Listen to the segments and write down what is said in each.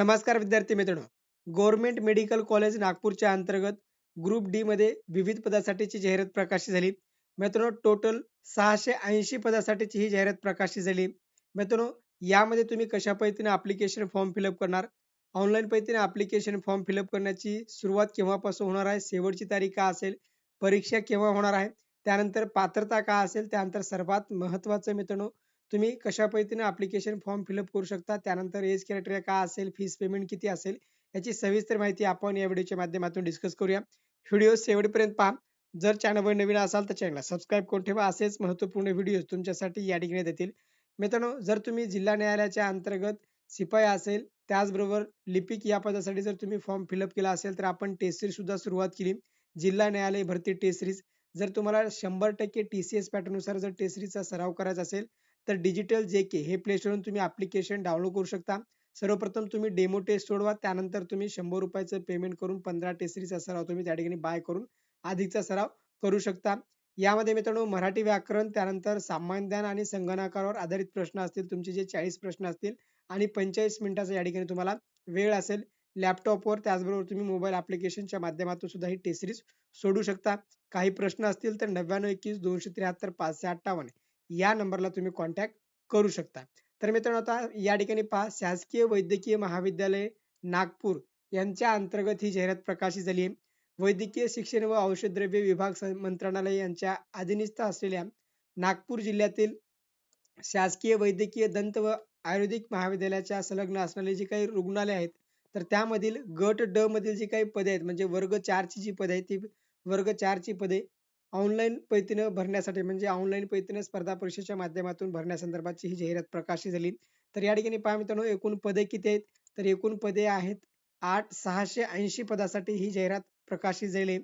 नमस्कार विद्यार्थी मित्रांनो. गव्हर्नमेंट मेडिकल कॉलेज नागपूरच्या अंतर्गत ग्रुप डी मध्ये विविध पदासाठीची जाहिरात प्रकाशित झाली. मित्रांनो टोटल सहाशे ऐंशी पदासाठीची ही जाहिरात प्रकाशित झाली. मित्रांनो यामध्ये तुम्ही कशा पद्धतीने अप्लिकेशन फॉर्म फिलअप करणार? ऑनलाईन पद्धतीने अप्लिकेशन फॉर्म फिलअप करण्याची सुरुवात केव्हापासून होणार आहे? शेवटची तारीख का असेल? परीक्षा केव्हा होणार आहे? त्यानंतर पात्रता का असेल? त्यानंतर सर्वात महत्वाचं मित्रांनो तुम्ही कशा पद्धतीने अप्लिकेशन फॉर्म फिलअप करू शकता? त्यानंतर एज क्रायटेरिया काय असेल? फीस पेमेंट किती असेल? याची सविस्तर माहिती आपण या व्हिडिओच्या माध्यमातून डिस्कस करूया. व्हिडिओ शेवटपर्यंत पहा. जर चॅनलवर नवीन असाल तर चॅनलला सबस्क्राईब करून ठेवा. असेच महत्त्वपूर्ण व्हिडिओ तुमच्यासाठी या ठिकाणी देतील. मित्रांनो जर तुम्ही जिल्हा न्यायालयाच्या अंतर्गत शिपाई असेल त्याचबरोबर लिपिक या पदासाठी जर तुम्ही फॉर्म फिलअप केला असेल तर आपण टेस्ट सिरीज सुद्धा सुरुवात केली. जिल्हा न्यायालय भरती टेस्ट सिरीज जर तुम्हाला शंभर टक्के टी सी एस पॅटर्ननुसार जर टेस्ट सिरीजचा सराव करायचा असेल तर डिजिटल जे के हे प्ले स्टोरवरून तुम्ही अप्लिकेशन डाउनलोड करू शकता. सर्वप्रथम तुम्ही डेमो टेस्ट सोडवा त्यानंतर तुम्ही शंभर रुपयाचं पेमेंट करून पंधरा टेस्टरीचा सराव तुम्ही त्या ठिकाणी बाय करून अधिकचा सराव करू शकता. यामध्ये मित्रांनो मराठी व्याकरण त्यानंतर सामान्य ज्ञान आणि संगणकावर आधारित प्रश्न असतील तुमचे जे चाळीस प्रश्न असतील आणि पंचेचाळीस मिनिटाचा या ठिकाणी तुम्हाला वेळ असेल लॅपटॉपवर त्याचबरोबर तुम्ही मोबाईल ऍप्लिकेशनच्या माध्यमातून सुद्धा ही टेस्ट सिरीज सोडू शकता. काही प्रश्न असतील तर नव्याण्णव एकवीस दोनशे त्र्याहत्तर पाचशे अठ्ठावन्न या नंबरला तुम्ही कॉन्टॅक्ट करू शकता. तर मित्रांनो आता या ठिकाणी पहा शासकीय वैद्यकीय महाविद्यालय नागपूर यांच्या अंतर्गत ही जाहिरात प्रकाशित झाली आहे. वैद्यकीय शिक्षण व औषध द्रव्य विभाग मंत्रालय यांच्या अधीनस्थ असलेल्या नागपूर जिल्ह्यातील शासकीय वैद्यकीय दंत व आयुर्वेदिक महाविद्यालयाच्या संलग्न असणारे जे काही रुग्णालय आहेत तर त्यामधील गट ड मधील जी काही पदे आहेत म्हणजे वर्ग चारची जी पदे आहेत ती वर्ग चारची पदे ऑनलाईन पद्धतीने भरण्यासाठी म्हणजे ऑनलाईन पद्धतीने स्पर्धा परीक्षेच्या माध्यमातून भरण्यासंदर्भाची ही जाहिरात प्रकाशित झाली. तर या ठिकाणी पहा मित्रांनो एकूण पदे किती आहेत? तर एकूण पदे आहेत आठ सहाशे ऐंशी पदासाठी ही जाहिरात प्रकाशित झाली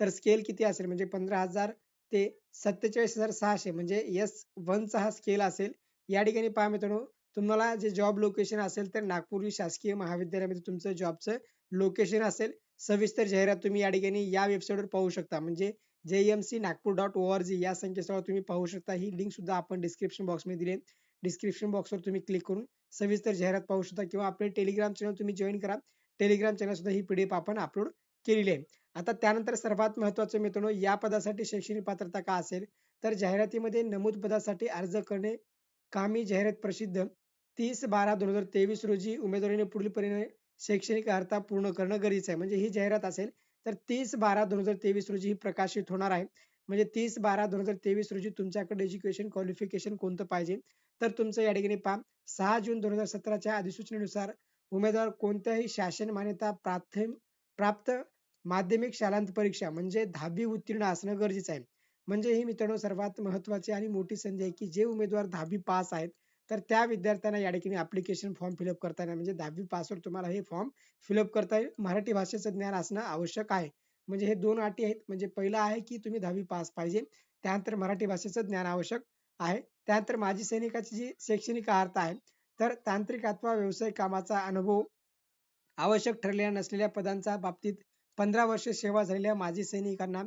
तर स्केल किती असेल? म्हणजे पंधरा हजार ते सत्तेचाळीस हजार सहाशे म्हणजे एस वनचा हा स्केल असेल. या ठिकाणी पहा मित्रांनो तुम्हाला जे जॉब लोकेशन असेल तर नागपूर शासकीय महाविद्यालयामध्ये तुमचं जॉबचं लोकेशन असेल. सविस्तर जाहिरात तुम्ही या ठिकाणी या वेबसाईटवर पाहू शकता. म्हणजे JMC Nagpur dot O R G या संकेतस्थळावर तुम्ही पाहू शकता. ही लिंक सुद्धा आपण डिस्क्रिप्शन बॉक्समध्ये दिली डिस्क्रिप्शन बॉक्सवर तुम्ही क्लिक करून सविस्तर जाहिरात पाहू शकता किंवा आपले टेलिग्राम चॅनल तुम्ही जॉईन करा. टेलिग्राम चॅनल सुद्धा ही पीडीएफ आपण अपलोड केलेली आहे. आता त्यानंतर सर्वात महत्वाचं मित्रांनो या पदासाठी शैक्षणिक पात्रता का असेल? तर जाहिरातीमध्ये नमूद पदासाठी अर्ज करणे कामी जाहिरात प्रसिद्ध तीस बारा दोन हजार तेवीस रोजी उमेदवारीने पुढील परिणाम शैक्षणिक अर्हता पूर्ण करणं गरजेचं आहे. म्हणजे ही जाहिरात असेल तर तीस बारा दोन हजार तेवीस रोजी ही प्रकाशित होणार आहे. म्हणजे तीस बारा दोन हजार तेवीस रोजी तुमच्याकडे एज्युकेशन क्वालिफिकेशन कोणतं पाहिजे? तर तुमचं या ठिकाणी पहा. सहा जून दोन हजार सतराच्या अधिसूचनेनुसार उमेदवार कोणत्याही शासन मान्यता प्राथमिक प्राप्त माध्यमिक शालांत परीक्षा म्हणजे दहावी उत्तीर्ण असणं गरजेचं आहे. म्हणजे ही मित्रांनो सर्वात महत्वाची आणि मोठी संधी आहे की जे उमेदवार दहावी पास आहेत तर त्या विद्यार्थ्यांना या ठिकाणी ऍप्लिकेशन फॉर्म फिलअप करता येणार. म्हणजे दहावी पासवर तुम्हाला हे फॉर्म फिलअप करता येईल. मराठी भाषेचं ज्ञान असणं आवश्यक आहे. म्हणजे हे दोन अटी आहेत. म्हणजे पहिलं आहे की तुम्ही दहावी पास पाहिजे. त्यानंतर मराठी भाषेचं ज्ञान आवश्यक आहे. त्यानंतर माजी सैनिकाची जी शैक्षणिक अर्थ आहे तर तांत्रिक अथवा व्यावसायिक कामाचा अनुभव आवश्यक ठरलेल्या नसलेल्या पदांच्या बाबतीत पंधरा वर्ष सेवा झालेल्या माजी सैनिकांना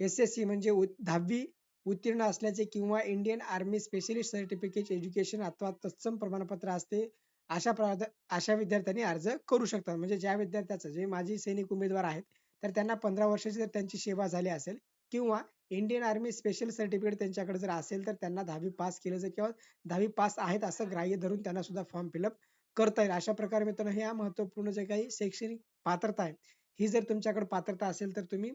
एस एस सी म्हणजे दहावी उत्तीर्ण असल्याचे किंवा Indian Army specialist certificate education अथवा तत्सम प्रमाणपत्र असते अशा अशा विद्यार्थ्यांनी अर्ज करू शकतात. म्हणजे ज्या विद्यार्थ्याचं जे माजी सैनिक उमेदवार आहेत तर त्यांना पंधरा वर्षाची जर त्यांची सेवा झाली असेल किंवा इंडियन आर्मी स्पेशल सर्टिफिकेट त्यांच्याकडे जर असेल तर त्यांना दहावी पास केलं जर किंवा दहावी पास आहेत असं ग्राह्य धरून त्यांना सुद्धा फॉर्म फिलअप करता येईल. अशा प्रकारे मित्रांनो ह्या महत्त्वपूर्ण जे काही शैक्षणिक पात्रता आहे ही जर तुमच्याकडे पात्रता असेल तर तुम्ही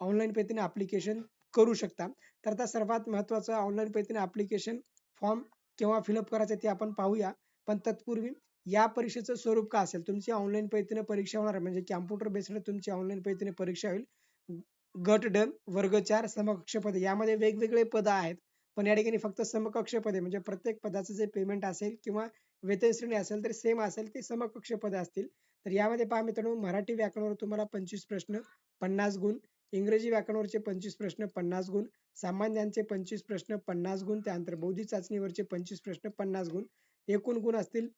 ऑनलाईन पद्धतीने अप्लिकेशन करू शकता. तर आता सर्वात महत्वाचं ऑनलाईन पद्धतीने ॲप्लिकेशन फॉर्म केव्हा फिलअप करायचं ते आपण पाहूया. पण तत्पूर्वी या परीक्षेचं स्वरूप का असेल? तुमची ऑनलाईन पद्धतीने परीक्षा होणार म्हणजे कॅम्प्युटर बेस्ड तुमची ऑनलाईन पद्धतीने परीक्षा होईल. गट ड वर्ग चार समकक्ष पदे यामध्ये वेगवेगळे पद आहेत. पण या ठिकाणी फक्त समकक्ष पदे म्हणजे प्रत्येक पदाचं जे पेमेंट असेल किंवा वेतन श्रेणी असेल तर सेम असेल ते समकक्ष पदे असतील. तर यामध्ये पहा मित्रांनो मराठी व्याकरणावर तुम्हाला पंचवीस प्रश्न पन्नास गुण इंग्रजी व्याकरणावरचे पंचवीस प्रश्न पन्नास गुण सामान्यांचे पंचवीस प्रश्न पन्नास गुण त्यानंतर बौद्धिक चाचणीवरचे पंचवीस प्रश्न पन्नास गुण. एकूण गुण असतील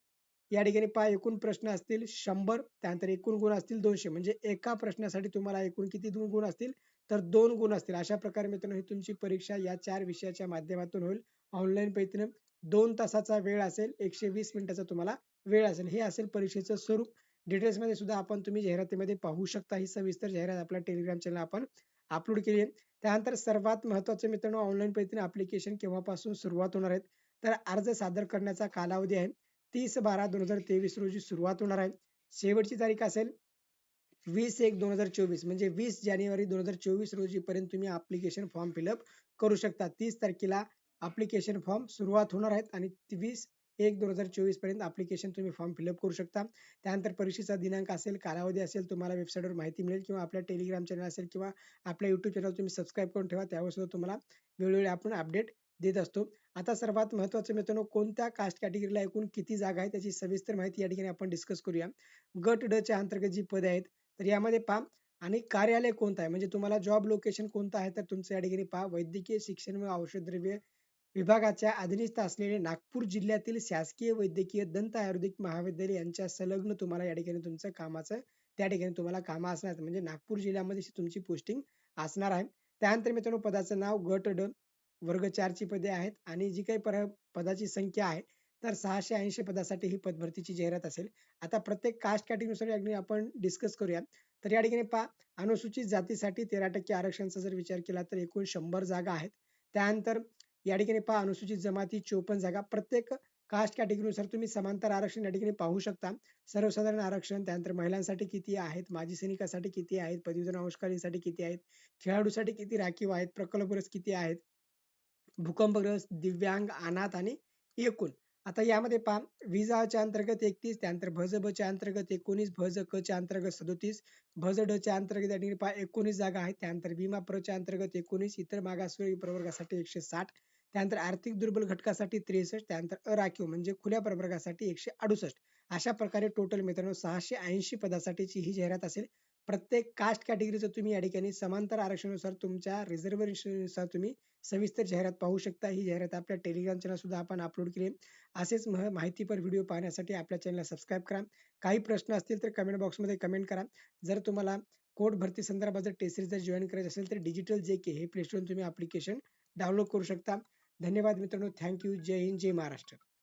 या ठिकाणी पहा एकूण प्रश्न असतील शंभर त्यानंतर एकूण गुण असतील दोनशे. म्हणजे एका प्रश्नासाठी तुम्हाला एकूण किती दोन गुण असतील? तर दोन गुण असतील. अशा प्रकारे मित्रांनो ही तुमची परीक्षा या चार विषयाच्या माध्यमातून होईल. ऑनलाईन पद्धतीने दोन तासाचा वेळ असेल एकशे वीस मिनिटाचा तुम्हाला वेळ असेल. हे असेल परीक्षेचं स्वरूप. डिटेल्समध्ये सुद्धा आपण तुम्ही जाहिरातीमध्ये पाहू शकता. ही सविस्तर जाहिरात आपल्या टेलिग्राम चॅनल आपण अपलोड केली आहे. त्यानंतर सर्वात महत्त्वाचं मित्रांनो ऑनलाईन पद्धतीने अप्लिकेशन केव्हापासून सुरुवात होणार आहेत तर अर्ज सादर करण्याचा कालावधी आहे. तीस बारा दोन हजार तेवीस रोजी सुरुवात होणार आहे. शेवटची तारीख असेल वीस एक दोन हजार चोवीस. म्हणजे वीस जानेवारी दोन हजार चोवीस रोजी पर्यंत तुम्ही अप्लिकेशन फॉर्म फिलअप करू शकता. तीस तारखेला अप्लिकेशन फॉर्म सुरुवात होणार आहेत आणि वीस एक दोन हजार चोवीसपर्यंत अप्लिकेशन तुम्ही फॉर्म फिलअप करू शकता. त्यानंतर परीक्षेचा दिनांक असेल कालावधी असेल तुम्हाला वेबसाईटवर माहिती मिळेल किंवा आपल्या टेलिग्राम चॅनल असेल किंवा आपल्या युट्यूब चॅनल तुम्ही सबस्क्राईब करून ठेवा त्यावर सुद्धा तुम्हाला वेळोवेळी आपण अपडेट देत असतो. आता सर्वात महत्त्वाचं मित्रांनो कोणत्या कास्ट कॅटेगरीला एकूण किती जागा आहे त्याची सविस्तर माहिती या ठिकाणी आपण डिस्कस करूया. गट ड च्या अंतर्गत जी पदे आहेत तर यामध्ये पहा आणि कार्यालय कोणतं आहे? म्हणजे तुम्हाला जॉब लोकेशन कोणतं आहे तर तुमचं या ठिकाणी पहा वैद्यकीय शिक्षण व औषधद्रव्य विभागाच्या अधीनस्थ असलेले नागपूर जिल्ह्यातील शासकीय वैद्यकीय दंत आयुर्वेदिक महाविद्यालय यांच्या संलग्न तुम्हाला या ठिकाणी तुमचं कामाचं त्या ठिकाणी तुम्हाला काम असणार म्हणजे नागपूर जिल्ह्यामध्ये तुमची पोस्टिंग असणार आहे. त्यानंतर मित्रांनो पदाचं नाव गट ड वर्ग चारची पदे आहेत आणि जी काही पर पदाची संख्या आहे तर सहाशे ऐंशी पदासाठी ही पदभरतीची जाहिरात असेल. आता प्रत्येक कास्ट कॅटेगरीनुसार या ठिकाणी आपण डिस्कस करूया तर या ठिकाणी पहा अनुसूचित जातीसाठी तेरा टक्के आरक्षणाचा जर विचार केला तर एकूण शंभर जागा आहेत. त्यानंतर या ठिकाणी पहा अनुसूचित जमाती चोपन्न जागा. प्रत्येक कास्ट कॅटेगरीनुसार तुम्ही समांतर आरक्षण या ठिकाणी पाहू शकता. सर्वसाधारण आरक्षण त्यानंतर महिलांसाठी किती आहेत माजी सैनिकासाठी किती आहेत पदवीधर अंशकालीनसाठी किती आहेत खेळाडूसाठी किती राखीव आहेत प्रकल्पग्रस्त किती आहेत भूकंपग्रस्त दिव्यांग अनाथ आणि एकूण. आता यामध्ये पहा विजाच्या अंतर्गत एकतीस त्यानंतर भज ब च्या अंतर्गत एकोणीस भज क च्या अंतर्गत सदोतीस भज ड च्या अंतर्गत या ठिकाणी पहा एकोणीस जागा आहेत त्यानंतर विमा प्र च्या अंतर्गत एकोणीस इतर मागासवर्गीय प्रवर्गासाठी एकशे साठ त्यानंतर आर्थिक दुर्बल घटकासाठी त्रेसष्ट त्यानंतर अराखीव म्हणजे खुल्या प्रवर्गासाठी एकशे अडुसष्ट. अशा प्रकारे टोटल मित्रांनो सहाशे ऐंशी पदासाठीची ही जाहिरात असेल. प्रत्येक कास्ट कॅटेगरीचं तुम्ही या ठिकाणी समांतर आरक्षणानुसार तुमच्या रिझर्वेशननुसार तुम्ही सविस्तर जाहिरात पाहू शकता. ही जाहिरात आपल्या टेलिग्राम चॅनल सुद्धा आपण अपलोड केली असेच मह माहितीपर व्हिडिओ पाहण्यासाठी आपल्या चॅनलला सबस्क्राईब करा. काही प्रश्न असतील तर कमेंट बॉक्समध्ये कमेंट करा. जर तुम्हाला कोर्ट भरती संदर्भात जर टेस्ट जर जॉईन करायचं असेल तर डिजिटल जे के हे प्ले तुम्ही अप्लिकेशन डाउनलोड करू शकता. धन्यवाद मित्रांनो. थँक्यू जय हिंद जय महाराष्ट्र.